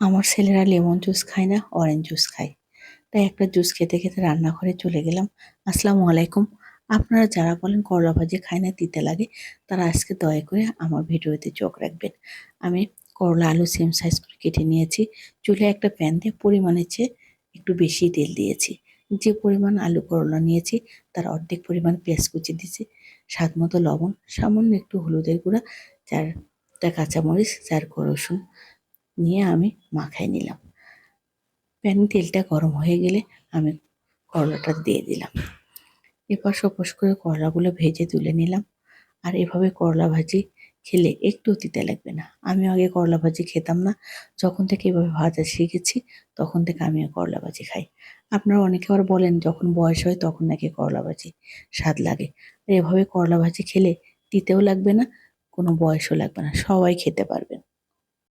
আমার ছেলেরা lemon juice খায় না অরেঞ্জ জুস খায়। তাই একটা জুস খেতে খেতে রান্নাঘরে চলে গেলাম। আসসালামু আলাইকুম। আপনারা যারা বলেন করলা ভাজি খায় না, তিতে লাগে, তারা আজকে দয়া করে আমার ভিডিওতে চোখ রাখবেন। আমি করলা আলু সেম সাইজ করে কেটে নিয়েছি। চুলে একটা প্যান দিয়ে পরিমাণের চেয়ে একটু বেশি তেল দিয়েছি। যে পরিমাণ আলু করলা নিয়েছি, তার অর্ধেক পরিমাণ পেঁয়াজ কুচি দিয়েছি, স্বাদ মতো লবণ, সামান্য একটু হলুদের গুঁড়া চারটা কাঁচামরিচ, চার রসুন নিয়ে আমি মাখাই নিলাম। প্যান তেলটা গরম হয়ে গেলে আমি করলাটা দিয়ে দিলাম। এপাশ ওপাশ করে করলাগুলো ভেজে তুলে নিলাম। আর এভাবে করলা ভাজি খেলে একটু তিতে লাগবে না। আমি আগে করলা ভাজি খেতাম না। যখন থেকে এভাবে ভাজা শিখেছি, তখন থেকে আমিও করলা ভাজি খাই। আপনারা অনেকে আবার বলেন, যখন বয়স হয় তখন নাকি করলা ভাজি স্বাদ লাগে? আর এভাবে করলা ভাজি খেলে তিতেও লাগবে না, কোনো বয়সও লাগবে না। সবাই খেতে পারবেন।